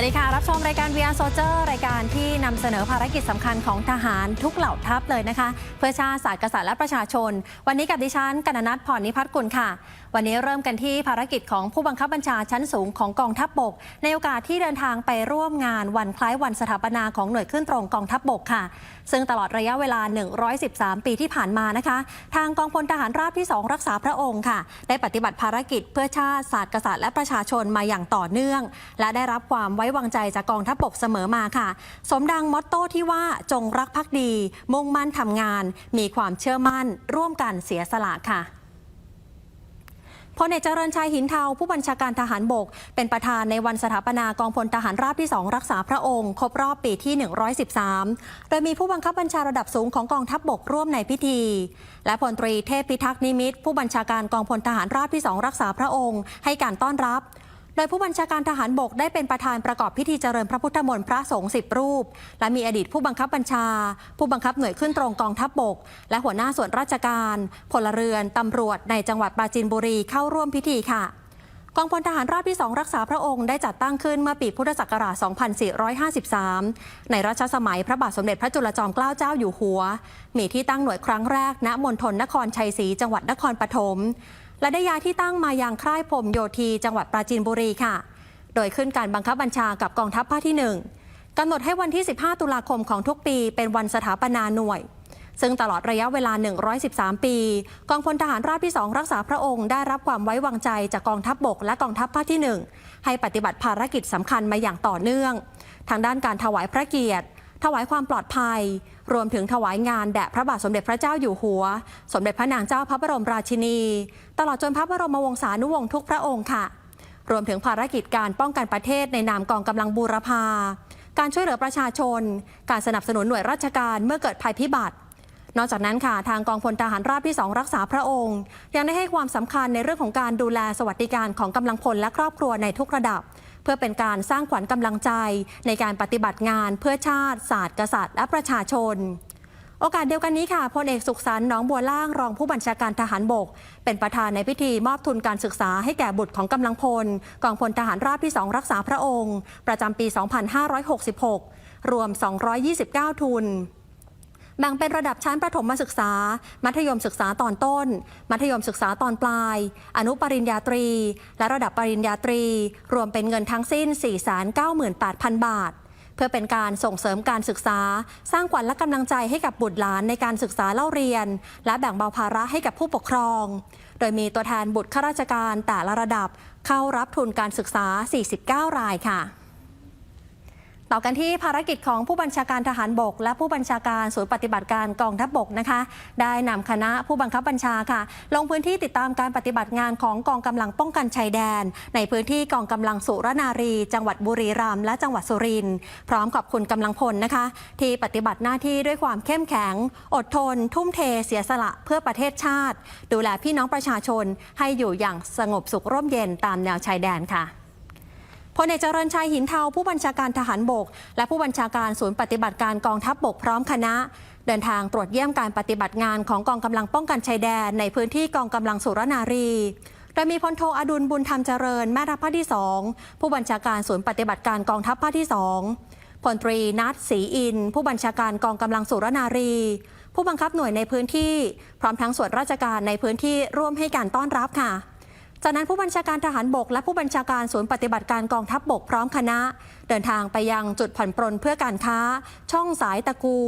สวัสดีค่ะ รับชมรายการ VR Soldier รายการที่นำเสนอภารกิจสำคัญของทหารทุกเหล่าทัพเลยนะคะ เพื่อชาติศาสตร์กษัตริย์และประชาชน วันนี้กับดิฉันกนนัทพรนิพัฒน์กุลค่ะ วันนี้เริ่มกันที่ภารกิจของผู้บังคับบัญชาชั้นสูงของกองทัพบบก ในโอกาสที่เดินทางไปร่วมงานวันคล้ายวันสถาปนาของหน่วยขึ้นตรงกองทัพบบกค่ะ ซึ่งตลอดระยะเวลา 113 ปีที่ผ่านมานะคะ ทางกองพลทหารราบที่ 2 รักษาพระองค์ค่ะ ได้ปฏิบัติภารกิจเพื่อชาติศาสตร์กษัตริย์และประชาชนมาอย่างต่อเนื่อง และได้รับความไว้วางใจจากกองทัพบกเสมอมาค่ะ สมดังมอตโต้ที่ว่าจงรักภักดี มุ่งมั่นทำงาน มีความเชื่อมั่น ร่วมกันเสียสละค่ะ พลเอกเจริญชัยหินเทาผู้บัญชาการทหารบก เป็นประธานในวันสถาปนากองพลทหารราบที่ 2 รักษาพระองค์ ครบรอบปีที่ 113 โดยมีผู้บังคับบัญชาระดับสูงของกองทัพบบกร่วมในพิธี และพลตรีเทพพิทักษ์นิมิตผู้บัญชาการกองพลทหารราบที่ 2 รักษาพระองค์ ให้การต้อนรับ โดยผู้บัญชาการทหารบกได้เป็นประธานประกอบพิธีเจริญพระพุทธมนต์พระสงฆ์สิบรูป และมีอดีตผู้บังคับบัญชา ผู้บังคับหน่วยขึ้นตรงกองทัพบก และหัวหน้าส่วนราชการพลเรือนตำรวจในจังหวัดปราจีนบุรีเข้าร่วมพิธีค่ะกองพลทหารราบที่ 2 รักษาพระองค์ได้จัดตั้งขึ้นเมื่อปีพุทธศักราช 2453 ในรัชสมัยพระบาทสมเด็จพระจุลจอมเกล้าเจ้าอยู่หัว มีที่ตั้งหน่วยครั้งแรกณมณฑลนครชัยศรีจังหวัดนครปฐม และได้ย้ายที่ตั้งมายังค่ายพรมโยธีจังหวัดปราจีนบุรีค่ะ โดยขึ้นการบังคับบัญชากับกองทัพภาคที่ 1กำหนดให้วันที่ 15 ตุลาคมของทุกปีเป็นวันสถาปนาหน่วย ซึ่งตลอดระยะเวลา 113 ปี กองพลทหารราบที่ 2 รักษาพระองค์ได้รับความไว้วางใจจากกองทัพบบกและกองทัพภาคที่ 1 ให้ปฏิบัติภารกิจสำคัญมาอย่างต่อเนื่อง ทางด้านการถวายพระเกียรติ ถวายความปลอดภัย รวมถึงถวายงานแด่พระบาทสมเด็จพระเจ้าอยู่หัว สมเด็จพระนางเจ้าพระบรมราชินี ตลอดจนพระบรมวงศานุวงศ์ทุกพระองค์ค่ะ รวมถึงภารกิจการป้องกันประเทศในนามกองกำลังบูรพา การช่วยเหลือประชาชน การสนับสนุนหน่วยราชการเมื่อเกิดภัยพิบัตินอกจากนั้นค่ะทางกองพลทหารราบที่ 2 รักษาพระองค์ ยังได้ให้ความสำคัญในเรื่องของการดูแลสวัสดิการของกำลังพลและครอบครัวในทุกระดับ พื่อเป็นการสร้างขวัญกำลังใจในการปฏิบัติงานเพื่อชาติ ศาสตร์กษัตริย์ และประชาชน โอกาสเดียวกันนี้ค่ะพลเอกสุขสันต์น้องบัวล่างรองผู้บัญชาการทหารบก เป็นประธานในพิธีมอบทุนการศึกษาให้แก่บุตรของกำลังพลกองพลทหารราบที่ 2 รักษาพระองค์ ประจำปี 2566 รวม 229 ทุน แบ่งเป็นระดับชั้นประถมศึกษา มัธยมศึกษาตอนต้น มัธยมศึกษาตอนปลาย อนุปริญญาตรี และระดับปริญญาตรี รวมเป็นเงินทั้งสิ้น 498,000 บาท เพื่อเป็นการส่งเสริมการศึกษา สร้างขวัญและกำลังใจให้กับบุตรหลานในการศึกษาเล่าเรียน และแบ่งเบาภาระให้กับผู้ปกครอง โดยมีตัวแทนบุตรข้าราชการแต่ละระดับเข้ารับทุนการศึกษา 49 รายค่ะ ต่อกันที่ภารกิจของผู้บัญชาการทหารบก และผู้บัญชาการศูนย์ปฏิบัติการกองทัพบกนะคะ ได้นำคณะผู้บังคับบัญชาค่ะ ลงพื้นที่ติดตามการปฏิบัติงานของกองกำลังป้องกันชายแดน ในพื้นที่กองกำลังสุรนารี จังหวัดบุรีรัมย์และจังหวัดสุรินทร์พร้อมขอบคุณกำลังพลนะคะ ที่ปฏิบัติหน้าที่ด้วยความเข้มแข็ง อดทน ทุ่มเทเสียสละเพื่อประเทศชาติ ดูแลพี่น้องประชาชนให้อยู่อย่างสงบสุขร่มเย็นตามแนวชายแดนค่ะ พลเอกเจริญชัยหินเทาผู้บัญชาการทหารบก และผู้บัญชาการศูนย์ปฏิบัติการกองทัพบบกพร้อมคณะ เดินทางตรวจเยี่ยมการปฏิบัติงานของกองกำลังป้องกันชายแดน ในพื้นที่กองกำลังสุรนารีโดยมีพลโทอดุลบุญธรรมเจริญแม่ทัพภาคที่2ผู้บัญชาการศูนย์ปฏิบัติการกองทัพภาคที่2พลตรีนัทศรีอิน ผู้บัญชาการกองกำลังสุรนารี ผู้บังคับหน่วยในพื้นที่ พร้อมทั้งส่วนราชการในพื้นที่ร่วมให้การต้อนรับค่ะ จากนั้นผู้บัญชาการทหารบก และผู้บัญชาการศูนย์ปฏิบัติการกองทัพบบกพร้อมคณะ เดินทางไปยังจุดผ่อนปรนเพื่อการค้า ช่องสายตะกู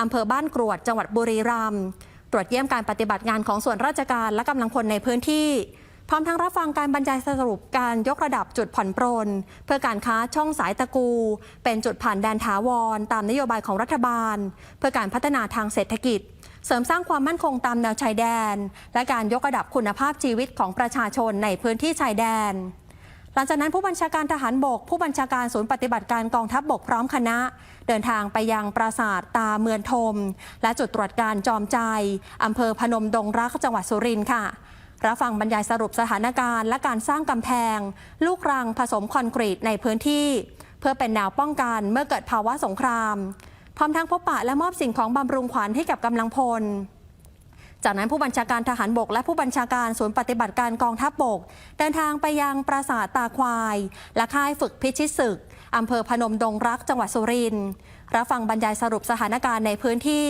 อำเภอบ้านกรวดจังหวัดบุรีรัมย์ตรวจเยี่ยมการปฏิบัติงานของส่วนราชการและกำลังพลในพื้นที่ พร้อมทั้งรับฟังการบรรยายสรุปการยกระดับจุดผ่อนปรน เพื่อการค้าช่องสายตะกู เป็นจุดผ่านแดนถาวร ตามนโยบายของรัฐบาล เพื่อการพัฒนาทางเศรษฐกิจ เสริมสร้างความมั่นคงตามแนวชายแดน และการยกระดับคุณภาพชีวิตของประชาชนในพื้นที่ชายแดน หลังจากนั้นผู้บัญชาการทหารบก ผู้บัญชาการศูนย์ปฏิบัติการกองทัพบบกพร้อมคณะ เดินทางไปยังปราสาทตาเมือนทม และจุดตรวจการจอมใจอำเภอพนมดงรักจังหวัดสุรินทร์ค่ะรับฟังบรรยายสรุปสถานการณ์และการสร้างกำแพง ลูกรังผสมคอนกรีตในพื้นที่ เพื่อเป็นแนวป้องกันเมื่อเกิดภาวะสงคราม พร้อมทั้งพบปะและมอบสิ่งของบำรุงขวัญให้กับกำลังพลจากนั้นผู้บัญชาการทหารบกและผู้บัญชาการศูนย์ปฏิบัติการกองทัพบก เดินทางไปยังปราสาทตาควาย และค่ายฝึกพิชิตศึก อำเภอพนมดงรักจังหวัดสุรินทร์รับฟังบรรยายสรุปสถานการณ์ในพื้นที่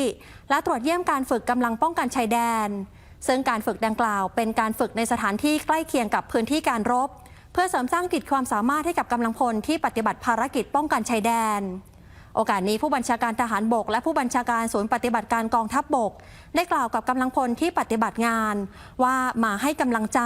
และตรวจเยี่ยมการฝึกกำลังป้องกันชายแดน ซึ่งการฝึกดังกล่าว เป็นการฝึกในสถานที่ใกล้เคียงกับพื้นที่การรบ เพื่อเสริมสร้างกิจความสามารถให้กับกำลังพลที่ปฏิบัติภารกิจป้องกันชายแดน โอกาสนี้ผู้บัญชาการทหารบก และผู้บัญชาการศูนย์ปฏิบัติการกองทัพบบก ได้กล่าวกับกำลังพลที่ปฏิบัติงาน ว่ามาให้กำลังใจ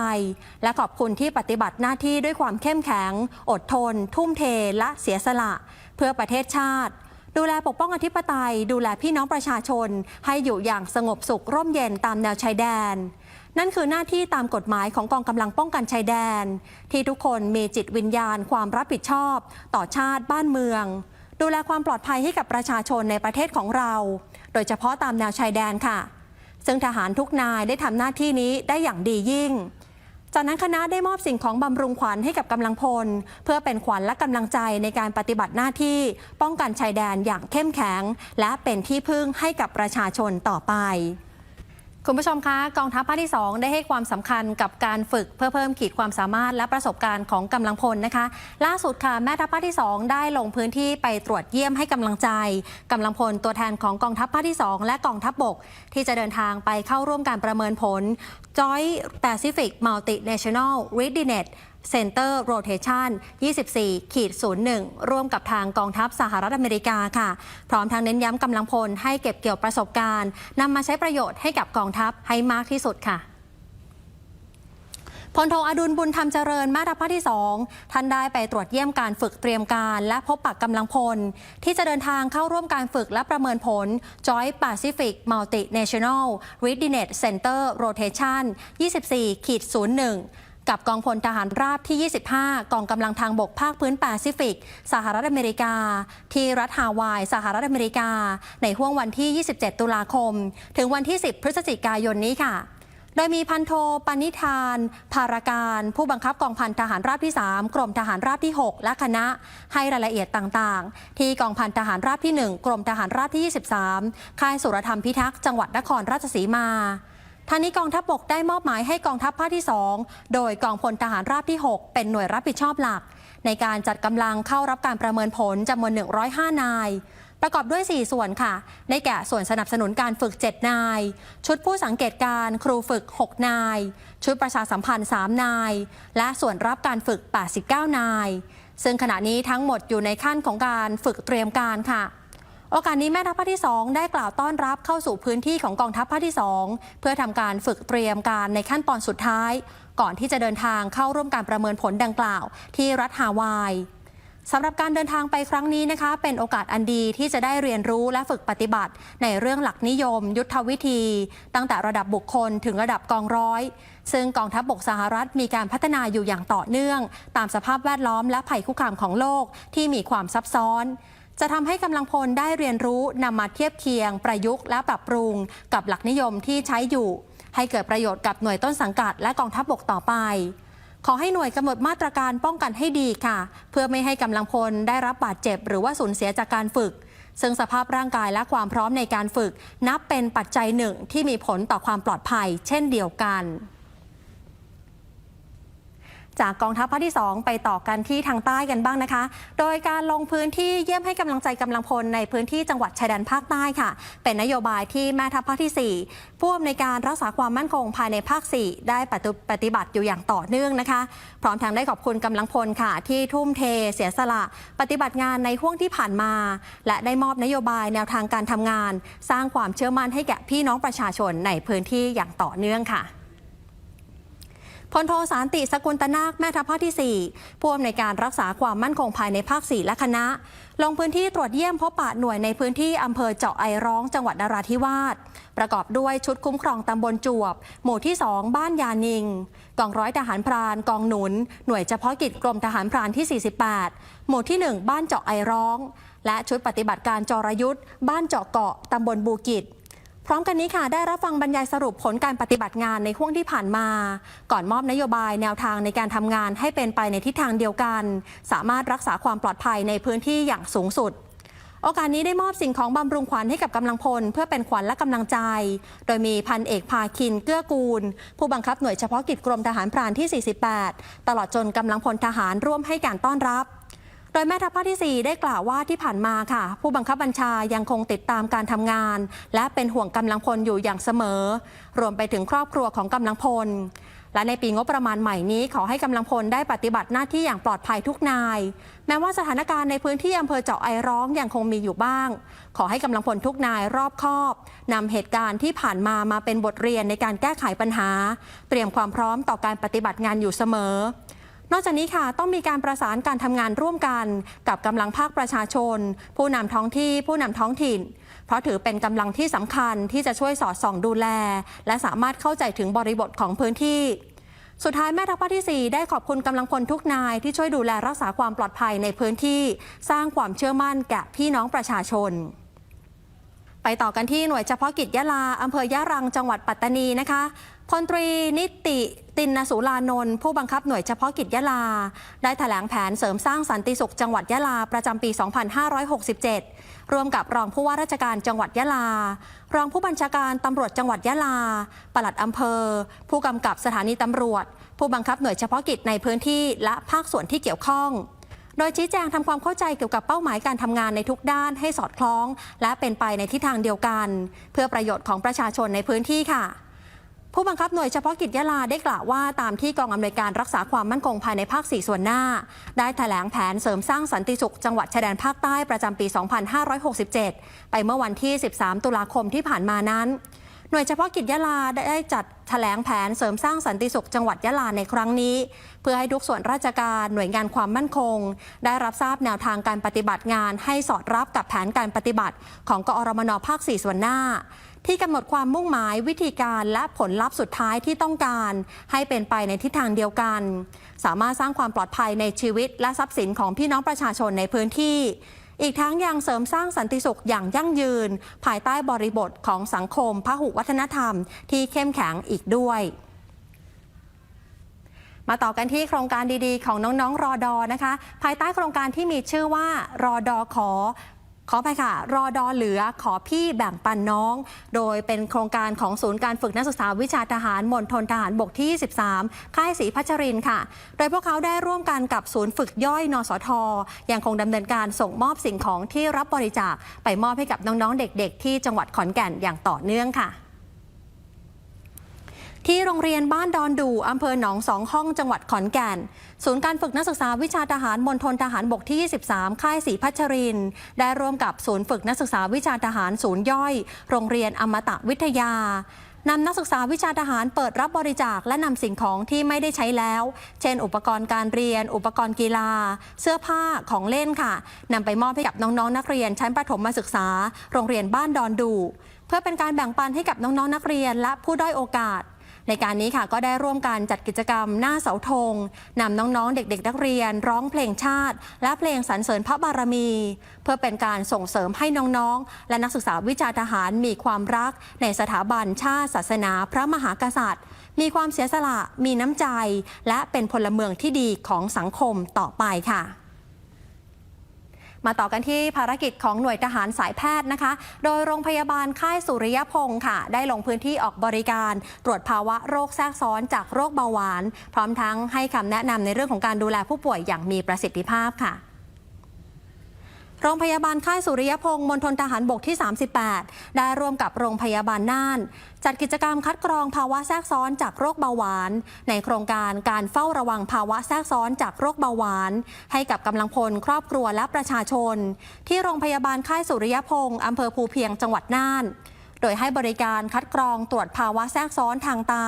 และขอบคุณที่ปฏิบัติหน้าที่ด้วยความเข้มแข็ง อดทน ทุ่มเทและเสียสละ เพื่อประเทศชาติ ดูแลปกป้องอธิปไตย ดูแลพี่น้องประชาชน ให้อยู่อย่างสงบสุขร่มเย็นตามแนวชายแดนนั่นคือหน้าที่ตามกฎหมายของกองกำลังป้องกันชายแดน ที่ทุกคนมีจิตวิญญาณความรับผิดชอบ ต่อชาติบ้านเมือง ดูแลความปลอดภัยให้กับประชาชนในประเทศของเรา โดยเฉพาะตามแนวชายแดนค่ะ ซึ่งทหารทุกนายได้ทำหน้าที่นี้ได้อย่างดียิ่ง จากนั้นคณะได้มอบสิ่งของบำรุงขวัญให้กับกำลังพล เพื่อเป็นขวัญและกำลังใจในการปฏิบัติหน้าที่ ป้องกันชายแดนอย่างเข้มแข็ง และเป็นที่พึ่งให้กับประชาชนต่อไป คุณผู้ชมคะกองทัพภาคที่ 2 ได้ให้ความสำคัญกับการฝึกเพื่อเพิ่มขีดความสามารถและประสบการณ์ของกำลังพลนะคะ ล่าสุดค่ะแม่ทัพภาคที่ 2 ได้ลงพื้นที่ไปตรวจเยี่ยมให้กำลังใจกำลังพลตัวแทนของกองทัพภาคที่ 2 และกองทัพบบก ที่จะเดินทางไปเข้าร่วมการประเมินผล Joint Pacific Multinational Readiness Center Rotation 24ขีด01 ร่วมกับทางกองทัพสหรัฐอเมริกาค่ะ พร้อมทางเน้นย้ำกำลังพลให้เก็บเกี่ยวประสบการณ์นำมาใช้ประโยชน์ให้กับกองทัพให้มากที่สุดค่ะพลโทอดุลบุญธรรมเจริญมาตรภาคที่ 2 ท่านได้ไปตรวจเยี่ยมการฝึกเตรียมการ และพบปักกำลังพล ที่จะเดินทางเข้าร่วมการฝึกและประเมินผล Joint Pacific Multinational Readiness Center Rotation 24ขีด01 กับกองพลทหารราบที่ 25 กองกำลังทางบกภาคพื้นแปซิฟิก สหรัฐอเมริกา ที่รัฐฮาวาย สหรัฐอเมริกา ในห่วงวันที่ 27 ตุลาคม ถึงวันที่ 10 พฤศจิกายนนี้ค่ะโดยมีพันโทปณิธาน ภารการ ผู้บังคับกองพันทหารราบที่ 3 กรมทหารราบที่ 6 และคณะ ให้รายละเอียดต่างๆ ที่กองพันทหารราบที่ 1 กรมทหารราบที่ 23 ค่ายสุรธรรมพิทักษ์ จังหวัดนครราชสีมา ทางนี้กองทัพบกได้มอบหมายให้กองทัพภาคที่ 2 โดยกองพลทหารราบที่ 6 เป็นหน่วยรับผิดชอบหลัก ในการจัดกำลังเข้ารับการประเมินผลจำนวน 105 นาย ประกอบด้วย 4 ส่วนค่ะ ได้แก่ส่วนสนับสนุนการฝึก 7 นาย ชุดผู้สังเกตการครูฝึก 6 นาย ชุดประชาสัมพันธ์ 3 นาย และส่วนรับการฝึก 89 นาย ซึ่งขณะนี้ทั้งหมดอยู่ในขั้นของการฝึกเตรียมการค่ะ โอกาสนี้แม่ทัพภาคที่ 2 ได้กล่าวต้อนรับเข้าสู่พื้นที่ของกองทัพภาคที่ 2 เพื่อทำการฝึกเตรียมการในขั้นตอนสุดท้าย ก่อนที่จะเดินทางเข้าร่วมการประเมินผลดังกล่าว ที่รัฐฮาวายสำหรับการเดินทางไปครั้งนี้นะคะ เป็นโอกาสอันดีที่จะได้เรียนรู้และฝึกปฏิบัติ ในเรื่องหลักนิยม ยุทธวิธี ตั้งแต่ระดับบุคคลถึงระดับกองร้อย ซึ่งกองทัพบบกสหรัฐมีการพัฒนาอยู่อย่างต่อเนื่อง ตามสภาพแวดล้อมและภัยคุกคามของโลกที่มีความซับซ้อน จะทำให้กำลังพลได้เรียนรู้นำมาเทียบเคียง ประยุกต์และปรับปรุง กับหลักนิยมที่ใช้อยู่ ให้เกิดประโยชน์กับหน่วยต้นสังกัดและกองทัพบบกต่อไป ขอให้หน่วยกำหนดมาตรการป้องกันให้ดีค่ะ เพื่อไม่ให้กำลังพลได้รับบาดเจ็บ หรือว่าสูญเสียจากการฝึก ซึ่งสภาพร่างกายและความพร้อมในการฝึก นับเป็นปัจจัยหนึ่งที่มีผลต่อความปลอดภัย เช่นเดียวกัน จากกองทัพภาคที่ 2 ไปต่อกันที่ทางใต้กันบ้างนะคะ โดยการลงพื้นที่เยี่ยมให้กำลังใจกำลังพลในพื้นที่จังหวัดชายแดนภาคใต้ค่ะ เป็นนโยบายที่แม่ทัพภาคที่ 4 ผู้อำนวยการรักษาความมั่นคงภายในภาค 4 ได้ปฏิบัติอยู่อย่างต่อเนื่องนะคะ พร้อมทั้งได้ขอบคุณกำลังพลค่ะ ที่ทุ่มเทเสียสละ ปฏิบัติงานในห่วงที่ผ่านมา และได้มอบนโยบายแนวทางการทำงาน สร้างความเชื่อมั่นให้แก่พี่น้องประชาชนในพื้นที่อย่างต่อเนื่องค่ะ พลโทสารติสกุลตนาคแม่ทัพภาคที่ 4 ผู้อำนวยการรักษาความมั่นคงภายในภาค 4 และคณะ ลงพื้นที่ตรวจเยี่ยมพบปะหน่วยในพื้นที่อำเภอเจาะไอร้องจังหวัดนราธิวาสประกอบด้วยชุดคุ้มครองตำบลจวบ หมู่ที่ 2 บ้านยานิง กองร้อยทหารพรานกองหนุน หน่วยเฉพาะกิจกรมทหารพรานที่ 48 หมู่ที่ 1 บ้านเจาะไอร้อง และชุดปฏิบัติการจรยุทธ์บ้านเจาะเกาะตำบลบูกิจ พร้อมกันนี้ค่ะ ได้รับฟังบรรยายสรุปผลการปฏิบัติงานในห่วงที่ผ่านมา ก่อนมอบนโยบายแนวทางในการทำงานให้เป็นไปในทิศทางเดียวกัน สามารถรักษาความปลอดภัยในพื้นที่อย่างสูงสุด โอกาสนี้ได้มอบสิ่งของบำรุงขวัญให้กับกำลังพล เพื่อเป็นขวัญและกำลังใจ โดยมีพันเอกพาคินเกื้อกูล ผู้บังคับหน่วยเฉพาะกิจกรมทหารพรานที่ 48 ตลอดจนกำลังพลทหารร่วมให้การต้อนรับ โดยแม่ทัพภาคที่ 4 ได้กล่าวว่าที่ผ่านมาค่ะ ผู้บังคับบัญชายังคงติดตามการทำงาน และเป็นห่วงกำลังพลอยู่อย่างเสมอ รวมไปถึงครอบครัวของกำลังพล และในปีงบประมาณใหม่นี้ ขอให้กำลังพลได้ปฏิบัติหน้าที่อย่างปลอดภัยทุกนาย แม้ว่าสถานการณ์ในพื้นที่อำเภอเจาะไอร้องยังคงมีอยู่บ้าง ขอให้กำลังพลทุกนายรอบคอบนำเหตุการณ์ที่ผ่านมามาเป็นบทเรียนในการแก้ไขปัญหา เตรียมความพร้อมต่อการปฏิบัติงานอยู่เสมอ นอกจากนี้ค่ะต้องมีการประสานการทำงานร่วมกันกับกำลังภาคประชาชน ผู้นำท้องที่ ผู้นำท้องถิ่น เพราะถือเป็นกำลังที่สำคัญที่จะช่วยสอดส่องดูแล และสามารถเข้าใจถึงบริบทของพื้นที่ สุดท้ายแม่ทัพภาคที่ 4 ได้ขอบคุณกำลังพลทุกนายที่ช่วยดูแลรักษาความปลอดภัยในพื้นที่ สร้างความเชื่อมั่นแก่พี่น้องประชาชนไปต่อกันที่หน่วยเฉพาะกิจยะลา อำเภอยะรัง จังหวัดปัตตานีนะคะ พลตรีนิติตินสุรานนท์ผู้บังคับหน่วยเฉพาะกิจยะลา ได้แถลงแผนเสริมสร้างสันติสุขจังหวัดยะลาประจำปี 2567 ร่วมกับรองผู้ว่าราชการจังหวัดยะลา รองผู้บัญชาการตำรวจจังหวัดยะลา ปลัดอำเภอ ผู้กำกับสถานีตำรวจ ผู้บังคับหน่วยเฉพาะกิจในพื้นที่และภาคส่วนที่เกี่ยวข้องโดยชี้แจงทำความเข้าใจเกี่ยวกับเป้าหมายการทำงานในทุกด้านให้สอดคล้อง และเป็นไปในทิศทางเดียวกัน เพื่อประโยชน์ของประชาชนในพื้นที่ค่ะ ผู้บังคับหน่วยเฉพาะกิจยะลาได้กล่าวว่าตามที่กองอำนวยการรักษาความมั่นคงภายในภาค 4 ส่วนหน้า ได้แถลงแผนเสริมสร้างสันติสุขจังหวัดชายแดนภาคใต้ประจำปี 2567 ไปเมื่อวันที่ 13 ตุลาคมที่ผ่านมานั้น หน่วยเฉพาะกิจยะลาได้จัดแถลงแผนเสริมสร้างสันติสุขจังหวัดยะลาในครั้งนี้ เพื่อให้ทุกส่วนราชการหน่วยงานความมั่นคง ได้รับทราบแนวทางการปฏิบัติงานให้สอดรับกับแผนการปฏิบัติ ของกอรมนภาค 4 ส่วนหน้า ที่กำหนดความมุ่งหมายวิธีการและผลลัพธ์สุดท้ายที่ต้องการ ให้เป็นไปในทิศทางเดียวกัน สามารถสร้างความปลอดภัยในชีวิต และทรัพย์สินของพี่น้องประชาชนในพื้นที่ อีกทั้งยังเสริมสร้างสันติสุขอย่างยั่งยืน ภายใต้บริบทของสังคมพหุวัฒนธรรม ที่เข้มแข็งอีกด้วยมาต่อกันที่โครงการดีๆ ของน้องๆ รอดอนะคะ ภายใต้โครงการที่มีชื่อว่ารอดอขอ ขอไปค่ะ รอดอเหลือขอพี่แบ่งปันน้อง โดยเป็นโครงการของศูนย์การฝึกนักศึกษาวิชาทหารมณฑลทหารบกที่23ค่ายศรีพัชรินค่ะ โดยพวกเขาได้ร่วมกันกับศูนย์ฝึกย่อยนสท ยังคงดำเนินการส่งมอบสิ่งของที่รับบริจาคไปมอบให้กับน้องๆเด็ก ๆ ที่จังหวัดขอนแก่นอย่างต่อเนื่องค่ะ ที่โรงเรียนบ้านดอนดูอำเภอหนองสองห้องจังหวัดขอนแก่น ศูนย์การฝึกนักศึกษาวิชาทหารมณฑลทหารบกที่ 23 ค่ายศรีพัชริน ได้ร่วมกับศูนย์ฝึกนักศึกษาวิชาทหารศูนย์ย่อย โรงเรียนอมตะวิทยานำนักศึกษาวิชาทหารเปิดรับบริจาคและนำสิ่งของที่ไม่ได้ใช้แล้ว เช่น อุปกรณ์การเรียน อุปกรณ์กีฬา เสื้อผ้าของเล่นค่ะนำไปมอบให้กับน้องๆนักเรียน ชั้นประถมศึกษา โรงเรียนบ้านดอนดู เพื่อเป็นการแบ่งปันให้กับน้องๆนักเรียนและผู้ด้อยโอกาส ในการนี้ค่ะก็ได้ร่วมกันจัดกิจกรรมหน้าเสาธงนำน้องๆ เด็ก ๆ นักเรียน ร้องเพลงชาติ และเพลงสรรเสริญพระบารมี เพื่อเป็นการส่งเสริมให้น้องๆ และนักศึกษาวิชาทหารมีความรัก ในสถาบันชาติศาสนาพระมหากษัตริย์ มีความเสียสละ มีน้ำใจ และเป็นพลเมืองที่ดีของสังคมต่อไปค่ะ มาต่อกันที่ภารกิจของหน่วยทหารสายแพทย์นะคะ โดยโรงพยาบาลค่ายสุริยพงศ์ค่ะ ได้ลงพื้นที่ออกบริการ ตรวจภาวะโรคแทรกซ้อนจากโรคเบาหวาน พร้อมทั้งให้คำแนะนำในเรื่องของการดูแลผู้ป่วยอย่างมีประสิทธิภาพค่ะ โรงพยาบาลค่ายสุริยพงศ์มณฑลทหารบกที่ 38 ได้ร่วมกับโรงพยาบาลน่าน จัดกิจกรรมคัดกรองภาวะแทรกซ้อนจากโรคเบาหวาน ในโครงการการเฝ้าระวังภาวะแทรกซ้อนจากโรคเบาหวาน ให้กับกำลังพลครอบครัวและประชาชน ที่โรงพยาบาลค่ายสุริยพงศ์อำเภอภูเพียงจังหวัดน่านโดยให้บริการคัดกรองตรวจภาวะแทรกซ้อนทางตา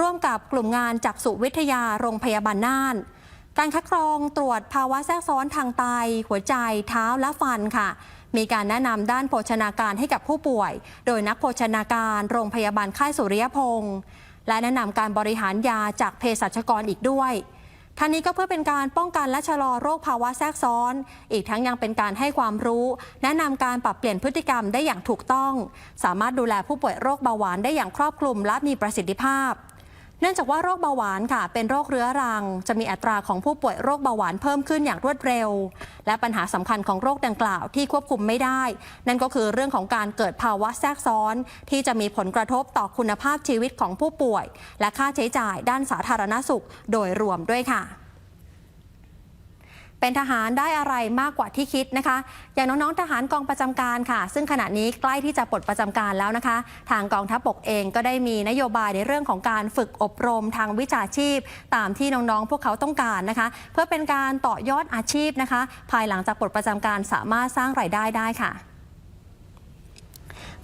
ร่วมกับกลุ่มงานจักษุวิทยาโรงพยาบาลน่าน การคัดกรองตรวจภาวะแทรกซ้อนทางไต หัวใจ เท้าและฟันค่ะ มีการแนะนำด้านโภชนาการให้กับผู้ป่วย โดยนักโภชนาการโรงพยาบาลค่ายสุริยพงศ์และแนะนำการบริหารยาจากเภสัชกรอีกด้วยทั้งนี้ก็เพื่อเป็นการป้องกันและชะลอโรคภาวะแทรกซ้อน อีกทั้งยังเป็นการให้ความรู้ แนะนำการปรับเปลี่ยนพฤติกรรมได้อย่างถูกต้อง สามารถดูแลผู้ป่วยโรคเบาหวานได้อย่างครอบคลุมและมีประสิทธิภาพ เนื่องจากว่าโรคเบาหวานค่ะ เป็นโรคเรื้อรัง จะมีอัตราของผู้ป่วยโรคเบาหวานเพิ่มขึ้นอย่างรวดเร็ว และปัญหาสำคัญของโรคดังกล่าวที่ควบคุมไม่ได้ นั่นก็คือเรื่องของการเกิดภาวะแทรกซ้อน ที่จะมีผลกระทบต่อคุณภาพชีวิตของผู้ป่วย และค่าใช้จ่ายด้านสาธารณสุข โดยรวมด้วยค่ะ เป็นทหารได้อะไรมากกว่าที่คิดนะคะ อย่างน้องๆทหารกองประจำการค่ะ ซึ่งขณะนี้ใกล้ที่จะปลดประจำการแล้วนะคะ ทางกองทัพบกเองก็ได้มีนโยบายในเรื่องของการฝึกอบรมทางวิชาชีพ ตามที่น้องๆพวกเขาต้องการนะคะ เพื่อเป็นการต่อยอดอาชีพนะคะ ภายหลังจากปลดประจำการสามารถสร้างรายได้ได้ค่ะ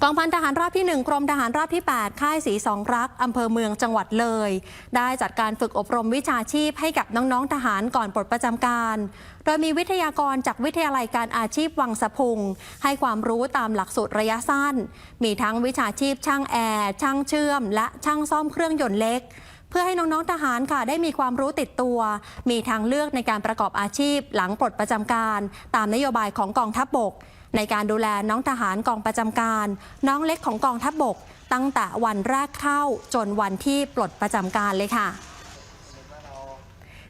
กองพันทหารราบที่ 1 กรมทหารราบที่ 8 ค่ายสีสองรัก อำเภอเมืองจังหวัดเลย ได้จัดการฝึกอบรมวิชาชีพให้กับน้องๆทหารก่อนปลดประจำการ โดยมีวิทยากรจากวิทยาลัยการอาชีพวังสะพุง ให้ความรู้ตามหลักสูตรระยะสั้น มีทั้งวิชาชีพช่างแอร์ช่างเชื่อม และช่างซ่อมเครื่องยนต์เล็กเพื่อให้น้องๆ ทหารค่ะได้มีความรู้ติดตัว มีทางเลือกในการประกอบอาชีพหลังปลดประจำการ ตามนโยบายของกองทัพบบก ในการดูแลน้องทหารกองประจำการ น้องเล็กของกองทัพบบก ตั้งแต่วันแรกเข้าจนวันที่ปลดประจำการเลยค่ะ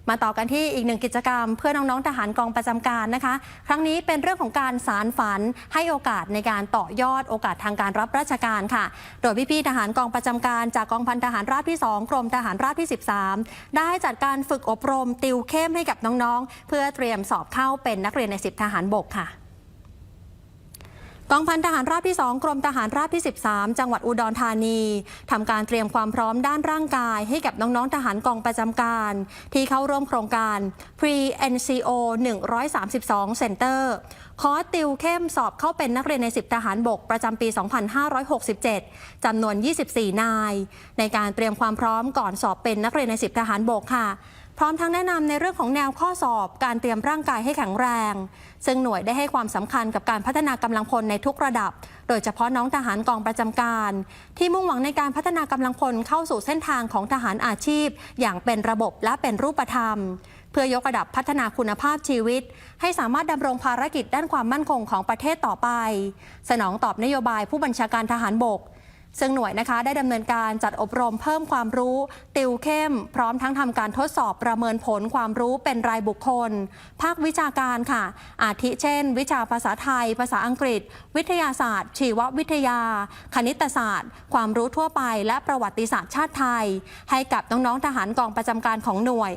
มาต่อกันที่อีกหนึ่งกิจกรรม เพื่อน้องๆทหารกองประจำการนะคะ ครั้งนี้เป็นเรื่องของการสารฝันให้โอกาสในการต่อยอดโอกาสทางการรับราชการค่ะ โดยพี่ๆทหารกองประจำการ จากกองพันทหารราบที่ 2 กรมทหารราบที่ 13 ได้จัดการฝึกอบรมติวเข้มให้กับน้องๆ เพื่อเตรียมสอบเข้าเป็นนักเรียนในสิบทหารบกค่ะ กองพันทหารราบที่ 2 กรมทหารราบที่ 13 จังหวัดอุดรธานีทำการเตรียมความพร้อมด้านร่างกาย ให้กับน้องๆทหารกองประจำการ ที่เข้าร่วมโครงการ Pre NCO 132 Center คอร์สติวเข้มสอบเข้าเป็นนักเรียนใน 10 ทหารบกประจำปี 2567 จำนวน 24 นาย ในการเตรียมความพร้อมก่อนสอบเป็นนักเรียนใน 10 ทหารบกค่ะ ร้อมทั้งแนะนำในเรื่องของแนวข้อสอบ การเตรียมร่างกายให้แข็งแรง ซึ่งหน่วยได้ให้ความสำคัญกับการพัฒนากำลังพลในทุกระดับ โดยเฉพาะน้องทหารกองประจำการ ที่มุ่งหวังในการพัฒนากำลังพลเข้าสู่เส้นทางของทหารอาชีพ อย่างเป็นระบบและเป็นรูปธรรม เพื่อยกระดับพัฒนาคุณภาพชีวิต ให้สามารถดำรงภารกิจด้านความมั่นคงของประเทศต่อไป สนองตอบนโยบายผู้บัญชาการทหารบก ซึ่งหน่วยนะคะได้ดำเนินการจัดอบรมเพิ่มความรู้ ติวเข้ม พร้อมทั้งทำการทดสอบประเมินผลความรู้เป็นรายบุคคล ภาควิชาการค่ะ อาทิเช่น วิชาภาษาไทย ภาษาอังกฤษ วิทยาศาสตร์ ชีววิทยา คณิตศาสตร์ ความรู้ทั่วไป และประวัติศาสตร์ชาติไทย ให้กับน้องๆทหารกองประจำการของหน่วย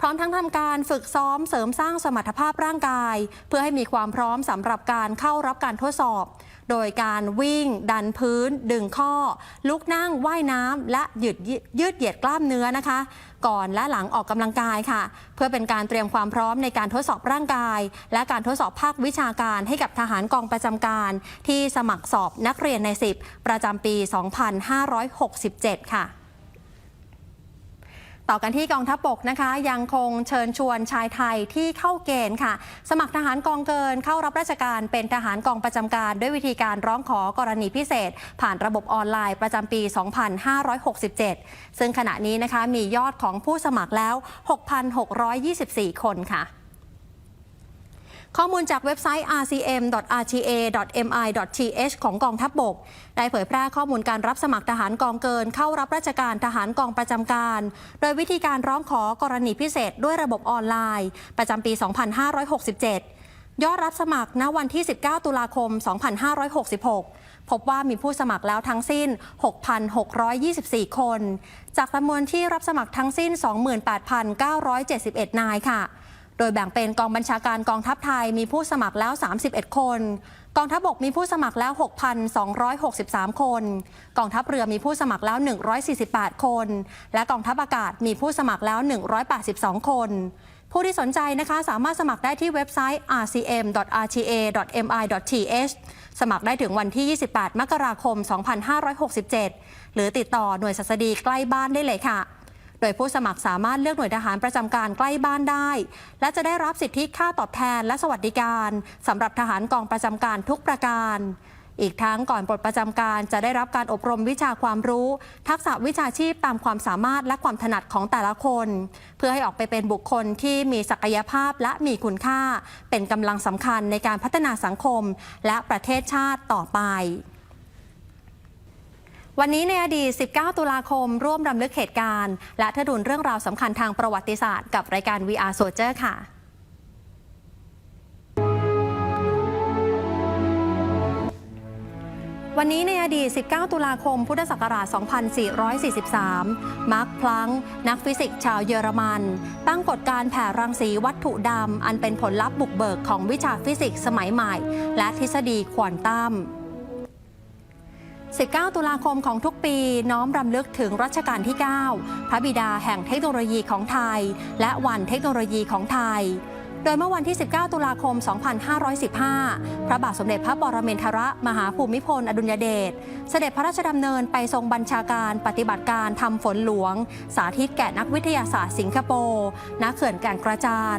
พร้อมทั้งทำการฝึกซ้อมเสริมสร้างสมรรถภาพร่างกาย เพื่อให้มีความพร้อมสำหรับการเข้ารับการทดสอบ โดยการวิ่ง ดันพื้น ดึงข้อ ลุกนั่งว่ายน้ำและยืดยืดเหยียดกล้ามเนื้อนะคะ ก่อนและหลังออกกำลังกายค่ะ เพื่อเป็นการเตรียมความพร้อมในการทดสอบร่างกาย และการทดสอบภาควิชาการให้กับทหารกองประจำการ ที่สมัครสอบนักเรียนใน 10 ประจำปี 2567 ค่ะ ต่อกันที่กองทัพบกนะคะ ยังคงเชิญชวนชายไทยที่เข้าเกณฑ์ค่ะ สมัครทหารกองเกินเข้ารับราชการเป็นทหารกองประจำการด้วยวิธีการร้องขอกรณีพิเศษ ผ่านระบบออนไลน์ประจำปี 2567 ซึ่งขณะนี้นะคะมียอดของผู้สมัครแล้ว 6,624 คนค่ะ ข้อมูลจากเว็บไซต์ rcm.rta.mi.th ของกองทัพบบก ได้เผยแพร่ข้อมูลการรับสมัครทหารกองเกิน เข้ารับราชการทหารกองประจำการ โดยวิธีการร้องขอกรณีพิเศษด้วยระบบออนไลน์ ประจำปี 2567 ยอดรับสมัครณวันที่ 19 ตุลาคม 2566 พบว่ามีผู้สมัครแล้วทั้งสิ้น 6,624 คน จากจำนวนที่รับสมัครทั้งสิ้น 28,971 นายค่ะ โดยแบ่งเป็นกองบัญชาการกองทัพไทยมีผู้สมัครแล้ว 31 คน กองทัพบกมีผู้สมัครแล้ว 6,263 คน กองทัพเรือมีผู้สมัครแล้ว 148 คน และกองทัพอากาศมีผู้สมัครแล้ว 182 คน ผู้ที่สนใจนะคะสามารถสมัครได้ที่เว็บไซต์ rcm.rta.mi.th สมัครได้ถึงวันที่ 28 มกราคม 2567 หรือติดต่อหน่วยศัสดีใกล้บ้านได้เลยค่ะ โดยผู้สมัครสามารถเลือกหน่วยทหารประจำการใกล้บ้านได้ และจะได้รับสิทธิค่าตอบแทนและสวัสดิการสำหรับทหารกองประจำการทุกประการ อีกทั้งก่อนปลดประจำการจะได้รับการอบรมวิชาความรู้ ทักษะวิชาชีพตามความสามารถและความถนัดของแต่ละคน เพื่อให้ออกไปเป็นบุคคลที่มีศักยภาพและมีคุณค่า เป็นกำลังสำคัญในการพัฒนาสังคม และประเทศชาติต่อไป วันนี้ในอดีต 19 ตุลาคม ร่วมรำลึกเหตุการณ์ และเทอดุนเรื่องราวสำคัญทางประวัติศาสตร์กับรายการ VR Soldier ค่ะวันนี้ในอดีต 19 ตุลาคม พุทธศักราช 2443 มาร์คพลังนักฟิสิกส์ชาวเยอรมัน ตั้งกฎการแผ่รังสีวัตถุดำ อันเป็นผลลัพธ์บุกเบิกของวิชาฟิสิกส์สมัยใหม่ และทฤษฎีควอนตัม 19 ตุลาคมของทุกปีน้อมรำลึกถึงรัชกาลที่ 9 พระบิดาแห่งเทคโนโลยีของไทย และวันเทคโนโลยีของไทย โดยเมื่อวันที่ 19 ตุลาคม 2515 พระบาทสมเด็จพระบรมเทรมหาภูมิพล อดุลยเดช เสด็จพระราชดำเนินไปทรงบัญชาการปฏิบัติการทำฝนหลวง สาธิตแก่นักวิทยาศาสตร์สิงคโปร์ณเขื่อนแก่งกระจาน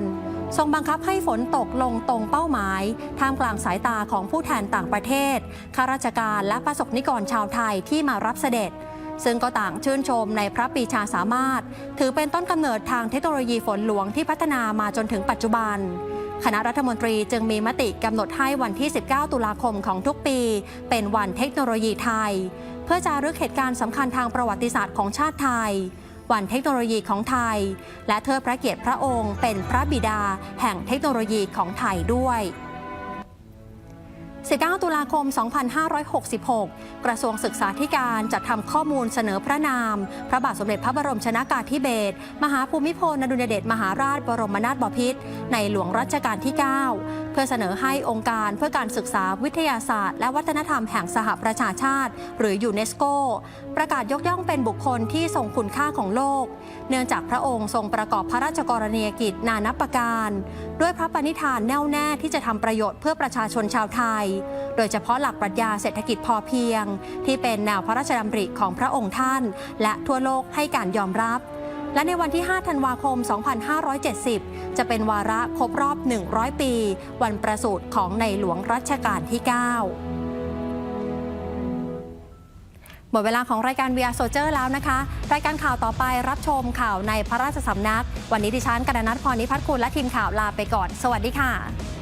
ทรงบังคับให้ฝนตกลงตรงเป้าหมาย ท่ามกลางสายตาของผู้แทนต่างประเทศข้าราชการและประสบนิกรชาวไทยที่มารับเสด็จ ซึ่งก็ต่างชื่นชมในพระปีชาสามารถ ถือเป็นต้นกำเนิดทางเทคโนโลยีฝนหลวงที่พัฒนามาจนถึงปัจจุบันคณะรัฐมนตรีจึงมีมติกำหนดให้วันที่ 19 ตุลาคมของทุกปี เป็นวันเทคโนโลยีไทย เพื่อจารึกเหตุการณ์สำคัญทางประวัติศาสตร์ของชาติไทย วันเทคโนโลยีของไทย และเทิดพระเกียรติพระองค์เป็นพระบิดาแห่งเทคโนโลยีของไทยด้วย19ตุลาคม 2566 กระทรวงศึกษาธิการจัดทำข้อมูลเสนอพระนาม พระบาทสมเด็จพระบรมชนากาธิเบศรมหาภูมิพลอดุลยเดชมหาราชบรมนาถบพิตรในหลวงรัชกาลที่ 9 เพื่อเสนอให้องค์การเพื่อการศึกษาวิทยาศาสตร์ และวัฒนธรรมแห่งสหประชาชาติ หรือยูเนสโกประกาศยกย่องเป็นบุคคลที่ทรงคุณค่าของโลก เนื่องจากพระองค์ทรงประกอบพระราชกรณียกิจนานับประการ ด้วยพระปณิธานแน่วแน่ที่จะทำประโยชน์เพื่อประชาชนชาวไทย โดยเฉพาะหลักปรัชญาเศรษฐกิจพอเพียง ที่เป็นแนวพระราชดำริของพระองค์ท่าน และทั่วโลกให้การยอมรับและในวันที่ 5 ธันวาคม 2570 จะเป็นวาระครบรอบ 100 ปี วันประสูติของในหลวงรัชกาลที่ 9 หมดเวลาของรายการ VR Soldier แล้วนะคะ รายการข่าวต่อไปรับชมข่าวในพระราชสำนัก วันนี้ดิฉันกนนัทพรนิพัฒน์คุณและทีมข่าวลาไปก่อน สวัสดีค่ะ